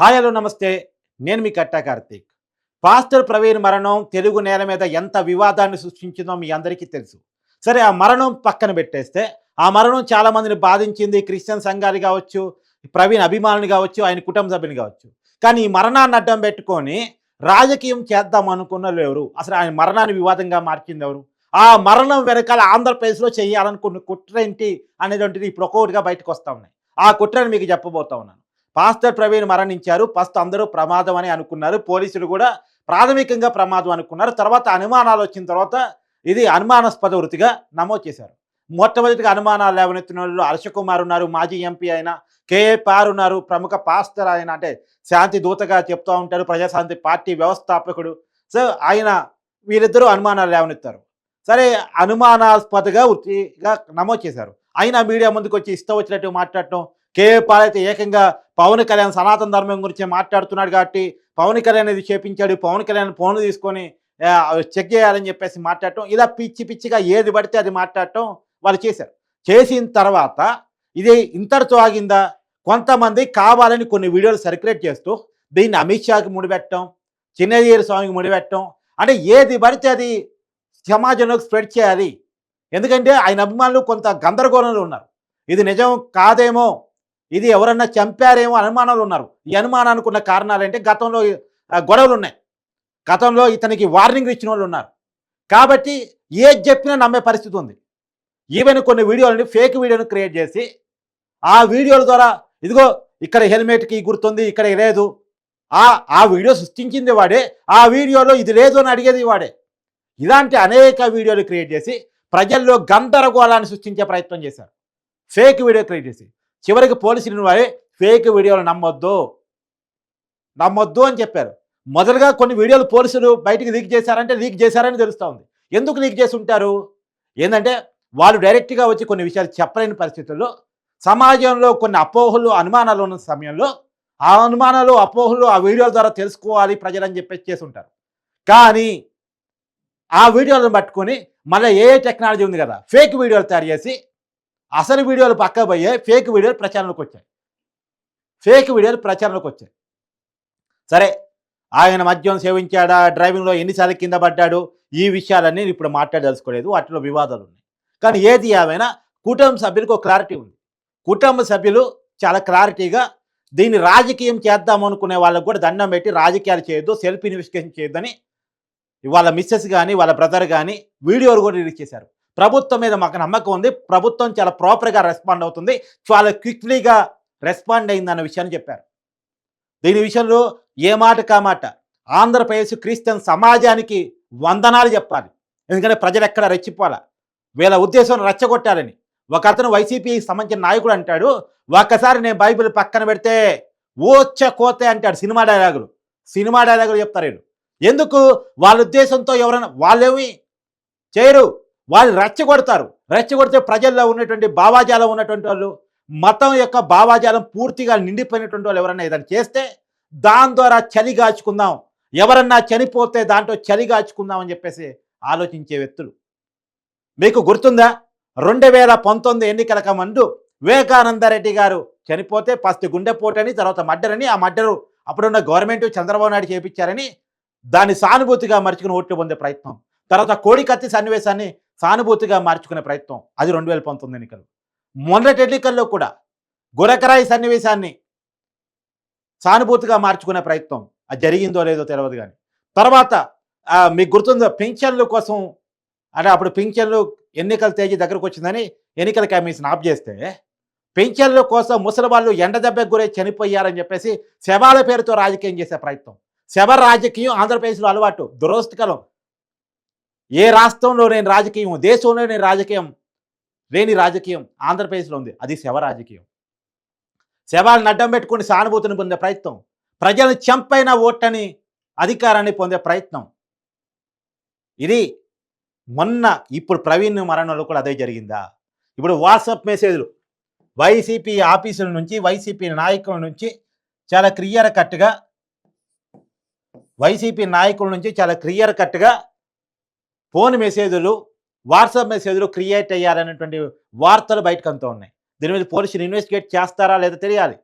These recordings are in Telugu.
Hi hello namaste. నేను మీ కట్టా కార్తీక్. పాస్టర్ ప్రవీణ్ మరణం తెలుగు నేల మీద ఎంత వివాదాన్ని సృష్టించిందో మీ అందరికీ తెలుసు. సరే ఆ మరణం పక్కన పెట్టేస్తే ఆ మరణం చాలా మందిని బాధించింది క్రిస్టియన్ సంఘాలు కావచ్చు ప్రవీణ్ అభిమానులు కావచ్చు ఆయన కుటుంబ సభ్యులు కావచ్చు. కానీ ఈ మరణాన్ని అడ్డం పెట్టుకొని రాజకీయం చేద్దాం అనుకున్న వాళ్ళు ఎవరు? అసలు ఆయన మరణాన్ని వివాదంగా మార్చింది ఎవరు? ఆ మరణం వెనకాల ఆంధ్రప్రదేశ్లో చేయాలనుకున్న కుట్ర ఏంటి అనేటువంటిది ఇప్పుడు ఒక్కొక్కటిగా బయటకు వస్తూ ఉన్నాయి. ఆ కుట్రని మీకు చెప్పబోతా ఉన్నాను. పాస్టర్ ప్రవీణ్ మరణించారు. ఫస్ట్ అందరూ ప్రమాదం అని అనుకున్నారు. పోలీసులు కూడా ప్రాథమికంగా ప్రమాదం అనుకున్నారు. తర్వాత అనుమానాలు వచ్చిన తర్వాత ఇది అనుమానాస్పద వృత్తిగా నమోదు చేశారు. మొట్టమొదటిగా అనుమానాలు లేవనెత్తిన వాళ్ళు హర్షకుమార్ ఉన్నారు. మాజీ ఎంపీ అయిన కేఏ పార్ ఉన్నారు. ప్రముఖ పాస్టర్ ఆయన అంటే శాంతి దూతగా చెప్తూ ఉంటారు. ప్రజాశాంతి పార్టీ వ్యవస్థాపకుడు. సో ఆయన వీరిద్దరూ అనుమానాలు లేవనెత్తారు. సరే అనుమానాస్పదగా వృత్తిగా నమోదు చేశారు. అయినా మీడియా ముందుకు వచ్చి ఇష్టం వచ్చినట్టు మాట్లాడటం కేఏ పాల్ అయితే ఏకంగా పవన్ కళ్యాణ్ సనాతన ధర్మం గురించి మాట్లాడుతున్నాడు కాబట్టి పవన్ కళ్యాణ్ ఇది చేపించాడు పవన్ కళ్యాణ్ ఫోన్ తీసుకొని చెక్ చేయాలని చెప్పేసి మాట్లాడటం ఇలా పిచ్చి పిచ్చిగా ఏది పడితే అది మాట్లాడటం వాళ్ళు చేశారు. చేసిన తర్వాత ఇది ఇంతటితో ఆగిందా? కొంతమంది కావాలని కొన్ని వీడియోలు సర్క్యులేట్ చేస్తూ దీన్ని అమిత్ షాకి ముడిపెట్టడం చిన్నజీరి స్వామికి ముడిపెట్టడం అంటే ఏది పడితే అది సమాజంలోకి స్ప్రెడ్ చేయాలి. ఎందుకంటే ఆయన అభిమానులు కొంత గందరగోళంలో ఉన్నారు. ఇది నిజం కాదేమో? ఇది ఎవరన్నా చంపారేమో అనుమానాలు ఉన్నారు. ఈ అనుమానానికి ఉన్న కారణాలు అంటే గతంలో గొడవలు ఉన్నాయి. గతంలో ఇతనికి వార్నింగ్ ఇచ్చిన వాళ్ళు ఉన్నారు. కాబట్టి ఏది చెప్పినా నమ్మే పరిస్థితి ఉంది. ఈవెన్ కొన్ని వీడియోలని ఫేక్ వీడియోని క్రియేట్ చేసి ఆ వీడియోల ద్వారా ఇదిగో ఇక్కడ హెల్మెట్కి గుర్తుంది ఇక్కడ లేదు. ఆ ఆ వీడియో సృష్టించింది వాడే ఆ వీడియోలో ఇది లేదు అని అడిగేది వాడే. ఇలాంటి అనేక వీడియోలు క్రియేట్ చేసి ప్రజల్లో గందరగోళాన్ని సృష్టించే ప్రయత్నం చేశారు. ఫేక్ వీడియో క్రియేట్ చేసి. చివరికి పోలీసులు వారే ఫేక్ వీడియోలు నమ్మొద్దు. నమ్మొద్దు అని చెప్పారు. మొదలుగా కొన్ని వీడియోలు పోలీసులు బయటికి లీక్ చేశారంటే లీక్ చేశారని తెలుస్తూ ఉంది ఎందుకు లీక్ చేసి ఉంటారు? ఏంటంటే వాళ్ళు డైరెక్ట్గా వచ్చి కొన్ని విషయాలు చెప్పలేని పరిస్థితుల్లో సమాజంలో కొన్ని అపోహలు అనుమానాలు ఉన్న సమయంలో ఆ అనుమానాలు అపోహలు ఆ వీడియోల ద్వారా తెలుసుకోవాలి ప్రజలని చెప్పేసి చేసి ఉంటారు. కానీ ఆ వీడియోలను పట్టుకొని మళ్ళీ ఏ టెక్నాలజీ ఉంది కదా ఫేక్ వీడియోలు తయారు చేసి అసలు వీడియోలు పక్క పోయే ఫేక్ వీడియోలు ప్రచారంలోకి వచ్చాయి. ఫేక్ వీడియోలు ప్రచారంలోకి వచ్చాయి. సరే ఆయన మద్యం సేవించాడా డ్రైవింగ్లో ఎన్నిసార్లు కింద పడ్డాడు ఈ విషయాలన్నీ ఇప్పుడు మాట్లాడదలుచుకోలేదు వాటిలో వివాదాలు ఉన్నాయి. కానీ ఏది ఏమైనా కుటుంబ సభ్యులకు ఒక క్లారిటీ ఉంది. కుటుంబ సభ్యులు చాలా క్లారిటీగా దీన్ని రాజకీయం చేద్దాం అనుకునే వాళ్ళకు కూడా దండం పెట్టి రాజకీయాలు చేయొద్దు సెల్ఫ్ ఇన్వెస్టిగేషన్ చేయొద్దని వాళ్ళ మిస్సెస్ కానీ వాళ్ళ బ్రదర్ కానీ వీడియోలు కూడా రిలీజ్ చేశారు. ప్రభుత్వం మీద మాకు నమ్మకం ఉంది. ప్రభుత్వం చాలా ప్రాపర్గా రెస్పాండ్ అవుతుంది. చాలా క్విక్లీగా రెస్పాండ్ అయిందన్న విషయాన్ని చెప్పారు. దీని విషయంలో ఏ మాట కా మాట ఆంధ్రప్రదేశ్ క్రిస్టియన్ సమాజానికి వందనాలు చెప్పాలి. ఎందుకంటే ప్రజలు ఎక్కడ రెచ్చిపోవాలా? వీళ్ళ ఉద్దేశం రెచ్చగొట్టాలని. ఒక అతను వైసీపీ సంబంధించిన నాయకుడు అంటాడు ఒక్కసారి నేను బైబిల్ పక్కన పెడితే ఓచ్చ కోతే అంటాడు సినిమా డైలాగులు. సినిమా డైలాగులు చెప్తారు ఎందుకు? వాళ్ళ ఉద్దేశంతో ఎవరైనా వాళ్ళేమి చేయరు. వాళ్ళు రెచ్చగొడతారు. రెచ్చగొడితే ప్రజల్లో ఉన్నటువంటి భావాజాలం ఉన్నటువంటి వాళ్ళు మతం యొక్క భావాజాలం పూర్తిగా నిండిపోయినటువంటి వాళ్ళు ఎవరన్నా ఏదైనా చేస్తే దాని ద్వారా చలిగాచుకుందాం ఎవరన్నా చనిపోతే దాంట్లో చలిగాచుకుందాం అని చెప్పేసి ఆలోచించే వ్యక్తులు. మీకు గుర్తుందా? రెండు వేల పంతొమ్మిది ఎన్నికలకు ముందు వివేకానందరెడ్డి గారు చనిపోతే ఫస్ట్ గుండెపోటని తర్వాత మడ్డరని ఆ మడ్డరు అప్పుడున్న గవర్నమెంట్ చంద్రబాబు నాయుడు చేపించారని దాన్ని సానుభూతిగా మర్చుకుని ఓట్లు పొందే ప్రయత్నం. తర్వాత కోడికత్తి సన్నివేశాన్ని సానుభూతిగా మార్చుకునే ప్రయత్నం అది రెండు వేల పంతొమ్మిది ఎన్నికలు. మొన్నటి ఎన్నికల్లో కూడా గురకరాయి సన్నివేశాన్ని సానుభూతిగా మార్చుకునే ప్రయత్నం అది జరిగిందో లేదో తెలియదు కానీ తర్వాత మీకు గుర్తుందో పింఛన్ల కోసం అంటే అప్పుడు పింఛన్లు ఎన్నికల తేదీ దగ్గరకు వచ్చిందని ఎన్నికల కమిషన్ ఆఫ్ చేస్తే పింఛన్ల కోసం ముసలి వాళ్ళు ఎండ దెబ్బకు గురై చనిపోయారని చెప్పేసి శవాల పేరుతో రాజకీయం చేసే ప్రయత్నం. శవ రాజకీయం ఆంధ్రప్రదేశ్లో అలవాటు దురదృష్టకరం. ఏ రాష్ట్రంలో లేని రాజకీయం దేశంలో లేని రాజకీయం లేని రాజకీయం ఆంధ్రప్రదేశ్లో ఉంది. అది శవ రాజకీయం. శవాలను అడ్డం పెట్టుకుని సానుభూతిని పొందే ప్రయత్నం. ప్రజలను చంపైన ఓటని అధికారాన్ని పొందే ప్రయత్నం. ఇది మొన్న ఇప్పుడు ప్రవీణ్ మరణంలో కూడా అదే జరిగిందా? ఇప్పుడు వాట్సాప్ మెసేజ్లు. వైసీపీ ఆఫీసుల నుంచి వైసీపీ నాయకుల నుంచి చాలా క్లియర్ కట్గా వైసీపీ నాయకుల నుంచి చాలా క్లియర్ కట్గా ఫోన్ మెసేజ్లు వాట్సాప్ మెసేజ్లు క్రియేట్ అయ్యారనేటువంటి వార్తలు బయటకు అంతా ఉన్నాయి. దీని మీద పోలీసులు ఇన్వెస్టిగేట్ చేస్తారా లేదా తెలియాలి.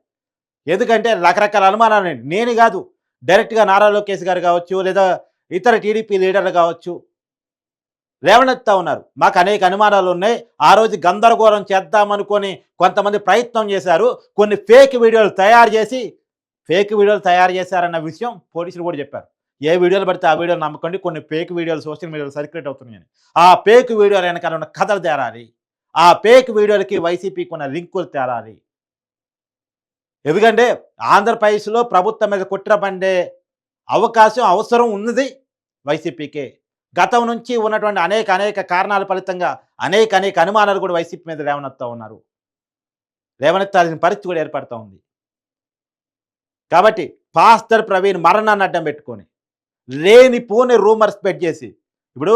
ఎందుకంటే రకరకాల అనుమానాలు ఉన్నాయి. నేను కాదు డైరెక్ట్గా నారా లోకేష్ గారు కావచ్చు లేదా ఇతర టీడీపీ లీడర్లు కావచ్చు లేవనెత్తా ఉన్నారు. మాకు అనేక అనుమానాలు ఉన్నాయి. ఆ రోజు గందరగోళం చేద్దామనుకొని కొంతమంది ప్రయత్నం చేశారు. కొన్ని ఫేక్ వీడియోలు తయారు చేసి ఫేక్ వీడియోలు తయారు చేశారన్న విషయం పోలీసులు కూడా చెప్పారు. ఏ వీడియోలు పడితే ఆ వీడియోలు నమ్మకండి. కొన్ని ఫేక్ వీడియోలు సోషల్ మీడియాలో సర్క్యులేట్ అవుతున్నాయని ఆ ఫేక్ వీడియోలు వెనకాల ఉన్న కథలు తేరాలి. ఆ ఫేక్ వీడియోలకి వైసీపీకి ఉన్న లింకులు తేరాలి. ఎందుకంటే ఆంధ్రప్రదేశ్లో ప్రభుత్వం మీద కుట్ర పండే అవకాశం అవసరం ఉన్నది వైసీపీకే గతం నుంచి ఉన్నటువంటి అనేక అనేక కారణాల ఫలితంగా అనేక అనేక అనుమానాలు కూడా వైసీపీ మీద లేవనెత్తా ఉన్నారు. లేవనెత్తాల్సిన పరిస్థితి కూడా ఏర్పడుతూ ఉంది. కాబట్టి పాస్టర్ ప్రవీణ్ మరణాన్ని అడ్డం పెట్టుకొని లేని పోని రూమర్స్ స్ప్రెడ్ చేసి. ఇప్పుడు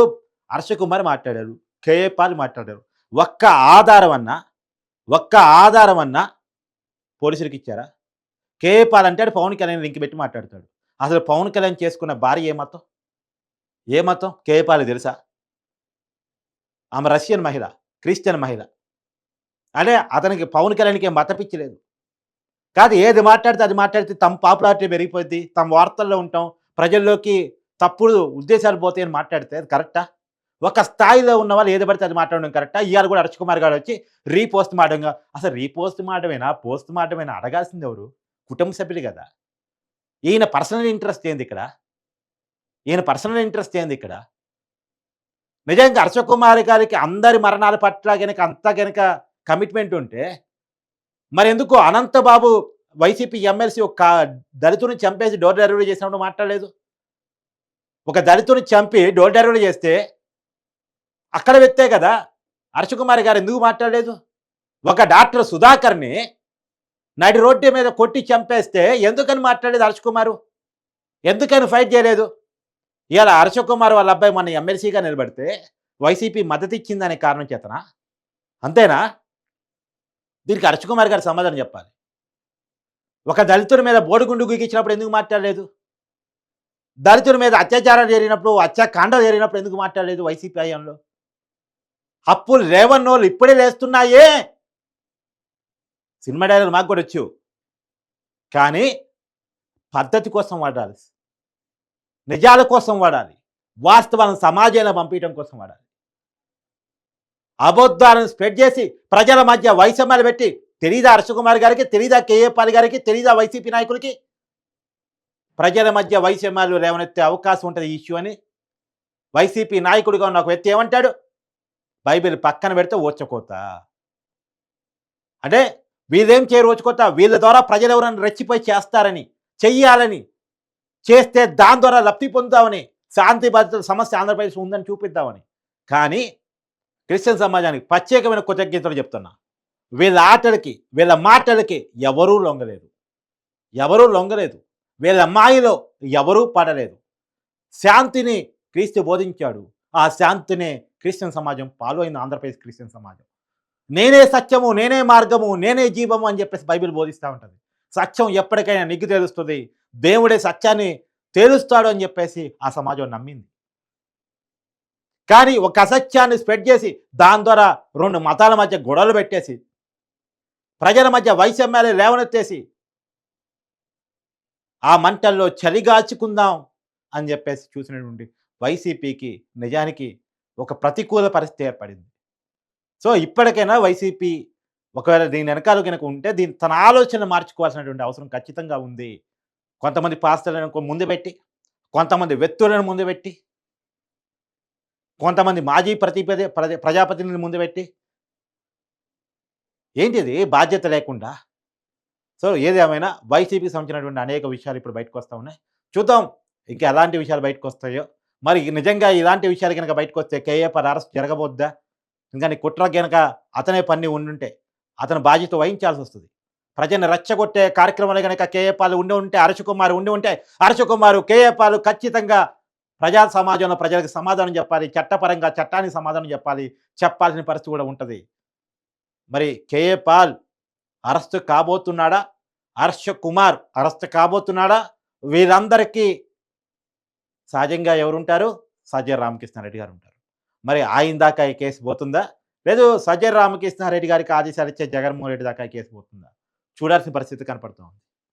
హర్ష కుమార్ మాట్లాడారు కేఏ పాల్ మాట్లాడారు. ఒక్క ఆధారం అన్నా ఒక్క ఆధారం అన్నా పోలీసులకు ఇచ్చారా? కేఏ పాల్ అంటే ఆడు పవన్ కళ్యాణ్ లింక్ పెట్టి మాట్లాడతాడు. అసలు పవన్ కళ్యాణ్ చేసుకున్న భార్య ఏ మతం? ఏ మతం? కేఏ పాల్ తెలుసా? ఆమె రష్యన్ మహిళ క్రిస్టియన్ మహిళ. అంటే అతనికి పవన్ కళ్యాణ్కి ఏం మత కాదు ఏది మాట్లాడితే అది మాట్లాడితే తమ పాపులారిటీ పెరిగిపోద్ది తమ వార్తల్లో ఉంటాం ప్రజల్లోకి తప్పుడు ఉద్దేశాలు పోతాయని మాట్లాడితే అది కరెక్టా ఒక స్థాయిలో ఉన్న వాళ్ళు ఏది పడితే అది మాట్లాడడం కరెక్టా ఇవాళ కూడా హర్ష్ కుమార్ గారు వచ్చి రీపోస్ట్ మాడంగా అసలు రీపోస్ట్ మాటమేనా? పోస్ట్ మాటమేనా? అడగాల్సింది ఎవరు? కుటుంబ సభ్యులు కదా. ఈయన పర్సనల్ ఇంట్రెస్ట్ ఏంది ఇక్కడ? ఈయన పర్సనల్ ఇంట్రెస్ట్ ఏంది ఇక్కడ? నిజంగా హర్ష గారికి అందరి మరణాల పట్ల కనుక అంతా కనుక కమిట్మెంట్ ఉంటే మరెందుకు అనంతబాబు వైసీపీ ఎమ్మెల్సీ ఒక దళితుని చంపేసి డోర్ డెలివరీ చేసినప్పుడు మాట్లాడలేదు. ఒక దళితుని చంపి డోర్ డెలివరీ చేస్తే అక్కడ వ్యక్తే కదా హర్షకుమారి గారు ఎందుకు మాట్లాడలేదు? ఒక డాక్టర్ సుధాకర్ని నడి రోడ్డు మీద కొట్టి చంపేస్తే ఎందుకని మాట్లాడలేదు హర్షకుమారు ఎందుకని ఫైట్ చేయలేదు? ఇవాళ హర్షకుమార్ వాళ్ళ అబ్బాయి మన ఎమ్మెల్సీగా నిలబడితే వైసీపీ మద్దతు ఇచ్చిందనే కారణం చేతనా? అంతేనా? దీనికి హర్షకుమార్ గారు సమాధానం చెప్పాలి. ఒక దళితుడి మీద బోడిగుండు గీకిచ్చినప్పుడు ఎందుకు మాట్లాడలేదు? దళితుడి మీద అత్యాచారాలు జరిగినప్పుడు అత్యాకాండాలు జరిగినప్పుడు ఎందుకు మాట్లాడలేదు వైసీపీ హయాంలో? అప్పులు లేవన్నోళ్ళు ఇప్పుడే లేస్తున్నాయే! సినిమా డైలాగ్ మాకు కూడా వచ్చు. కానీ పద్ధతి కోసం వాడాలి. నిజాల కోసం వాడాలి. వాస్తవాలను సమాజంలో పంపించడం కోసం వాడాలి. అబద్ధాలను స్ప్రెడ్ చేసి ప్రజల మధ్య వైషమ్యాలు పెట్టి తెలీదా అరసుకుమార్ గారికి తెలీదా కేఏపాల్ గారికి తెలీదా వైసీపీ నాయకులకి? ప్రజల మధ్య వైషమ్యాలు రేవనెత్తే అవకాశం ఉంటుంది ఈ ఇష్యూ అని వైసీపీ నాయకుడిగా ఉన్న ఒక వ్యక్తి ఏమంటాడు? బైబిల్ పక్కన పెడితే ఓచకోత అంటే వీళ్ళేం చేయరు ఓచుకోత వీళ్ళ ద్వారా ప్రజలు ఎవరైనా రెచ్చిపోయి చేస్తారని చెయ్యాలని చేస్తే దాని ద్వారా లబ్ధి పొందుతామని శాంతి భద్రతల సమస్య ఆంధ్రప్రదేశ్ ఉందని చూపిద్దామని. కానీ క్రిస్టియన్ సమాజానికి ప్రత్యేకమైన కృతజ్ఞతలు చెప్తున్నా. వీళ్ళ ఆటలకి వీళ్ళ మాటలకి ఎవరూ లొంగలేదు. ఎవరూ లొంగలేదు. వీళ్ళ మాయలో ఎవరూ పడలేదు. శాంతిని క్రీస్తు బోధించాడు. ఆ శాంతినే క్రిస్టియన్ సమాజం ఫాలో ఆంధ్రప్రదేశ్ క్రిస్టియన్ సమాజం. నేనే సత్యము నేనే మార్గము నేనే జీవము అని చెప్పేసి బైబిల్ బోధిస్తూ ఉంటుంది. సత్యం ఎప్పటికైనా నిగ్గు తేలుస్తుంది. దేవుడే సత్యాన్ని తేలుస్తాడు అని చెప్పేసి ఆ సమాజం నమ్మింది. కానీ ఒక అసత్యాన్ని స్ప్రెడ్ చేసి దాని ద్వారా రెండు మతాల మధ్య గొడవలు పెట్టేసి ప్రజల మధ్య వైషమ్యాలు లేవనెత్తేసి ఆ మంటల్లో చలిగాచుకుందాం అని చెప్పేసి చూసినటువంటి వైసీపీకి నిజానికి ఒక ప్రతికూల పరిస్థితి ఏర్పడింది. సో ఇప్పటికైనా వైసీపీ ఒకవేళ దీని వెనకాల కనుక ఉంటే దీని తన ఆలోచన మార్చుకోవాల్సినటువంటి అవసరం ఖచ్చితంగా ఉంది. కొంతమంది పాస్టర్లను ముందు పెట్టి కొంతమంది వ్యక్తులను ముందు పెట్టి కొంతమంది మాజీ ప్రతిపదే ప్రజ ముందు పెట్టి ఏంటిది? బాధ్యత లేకుండా. సో ఏదేమైనా వైసీపీకి సంబంధించినటువంటి అనేక విషయాలు ఇప్పుడు బయటకు వస్తూ ఉన్నాయి. చూద్దాం ఇంకా ఎలాంటి విషయాలు బయటకు వస్తాయో. మరి నిజంగా ఇలాంటి విషయాలు కనుక బయటకు వస్తే కేఏపర్ అరెస్ట్ జరగబోద్దా? ఇంకా నీ కుట్ర కనుక అతనే పన్ని ఉండుంటే అతను బాధ్యత వహించాల్సి వస్తుంది. ప్రజలను రెచ్చగొట్టే కార్యక్రమాలు కనుక కేఏపాలు ఉండి ఉంటే అరచకుమారు ఉండి ఉంటే అరచకుమారు కేఏపాలు ఖచ్చితంగా ప్రజా సమాజంలో ప్రజలకు సమాధానం చెప్పాలి చట్టపరంగా చట్టానికి సమాధానం చెప్పాలి చెప్పాల్సిన పరిస్థితి కూడా ఉంటుంది. మరి కేఏ పాల్ అరెస్టు కాబోతున్నాడా? హర్ష కుమార్ అరెస్ట్ కాబోతున్నాడా? వీరందరికీ సహజంగా ఎవరుంటారు? సజ్జల రామకృష్ణారెడ్డి గారు ఉంటారు. మరి ఆయన దాకా ఈ కేసు పోతుందా? లేదు సజ్జల రామకృష్ణారెడ్డి గారికి ఆదేశాలు ఇచ్చే జగన్మోహన్ రెడ్డి దాకా ఈ కేసు పోతుందా? చూడాల్సిన పరిస్థితి కనపడుతోంది.